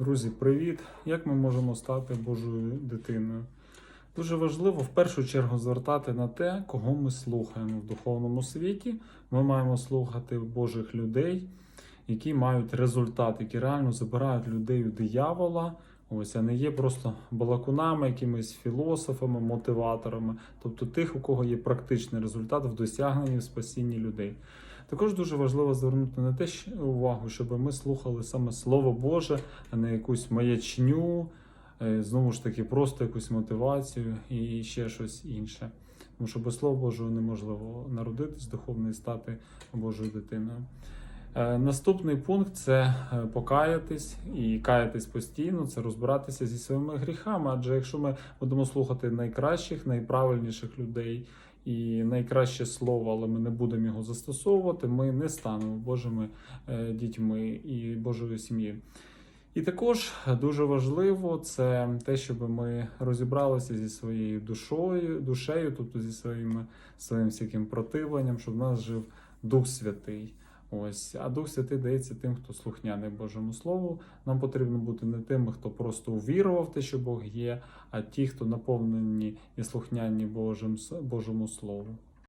Друзі, привіт! Як ми можемо стати Божою дитиною? Дуже важливо в першу чергу звертати на те, кого ми слухаємо в духовному світі. Ми маємо слухати Божих людей, які мають результат, які реально забирають людей у диявола. Ось, а не є просто балакунами, якимись філософами, мотиваторами, тобто тих, у кого є практичний результат в досягненні в спасінні людей. Також дуже важливо звернути на те увагу, щоб ми слухали саме Слово Боже, а не якусь маячню, е, знову ж таки, просто якусь мотивацію і ще щось інше. Тому що без Слова Божого неможливо народитись духовно і стати Божою дитиною. Е, Наступний пункт це е, покаятись і каятись постійно, це розбиратися зі своїми гріхами. Адже якщо ми будемо слухати найкращих, найправильніших людей і найкраще слово, але ми не будемо його застосовувати, ми не станемо Божими е, дітьми і Божою сім'єю. І також дуже важливо це те, щоб ми розібралися зі своєю душою, душею, тобто зі своїм, своїм всяким противленням, щоб в нас жив Дух Святий. Ось, а Дух Святий дається тим, хто слухняний Божому Слову. Нам потрібно бути не тими, хто просто увірував те, що Бог є, а ті, хто наповнені і слухняні Божим, Божому Слову.